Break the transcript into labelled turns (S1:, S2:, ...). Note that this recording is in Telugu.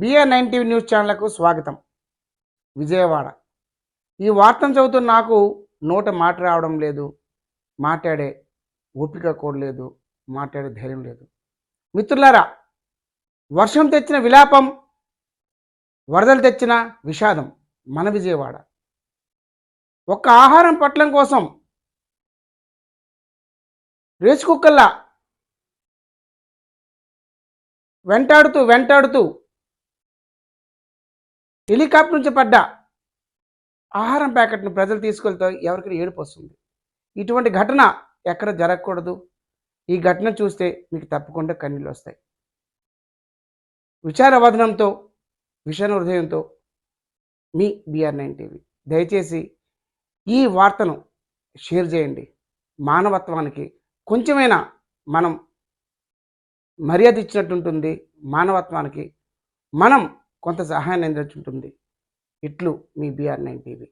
S1: బిఏ నైన్టీ న్యూస్ ఛానల్కు స్వాగతం. విజయవాడ. ఈ వార్తను చదువుతున్న నాకు నోట మాట రావడం లేదు. మాట్లాడే ఓపిక కూడలేదు మాట్లాడే ధైర్యం లేదు. మిత్రులారా వర్షం తెచ్చిన విలాపం వరదలు తెచ్చిన విషాదం మన విజయవాడ. ఒక్క ఆహారం పట్లం కోసం రేసు కుక్కల్లా వెంటాడుతూ వెంటాడుతూ. హెలికాప్టర్ నుంచి పడ్డ ఆహారం ప్యాకెట్ను ప్రజలు తీసుకెళ్తే ఎవరికైనా ఏడుపు వస్తుంది. ఇటువంటి ఘటన ఎక్కడ జరగకూడదు. ఈ ఘటన చూస్తే మీకు తప్పకుండా కన్నీళ్ళు వస్తాయి. విచారవదనంతో విషణ హృదయంతో మీ బీఆర్ నైన్ టీవీ. దయచేసి ఈ వార్తను షేర్ చేయండి. మానవత్వానికి కొంచెమైనా మనం మర్యాద ఇచ్చినట్టు ఉంటుంది మానవత్వానికి మనం కొంత సహాయాన్ని అందించుంటుంది. ఇట్లు మీ బీఆర్ నైన్ టీవీ.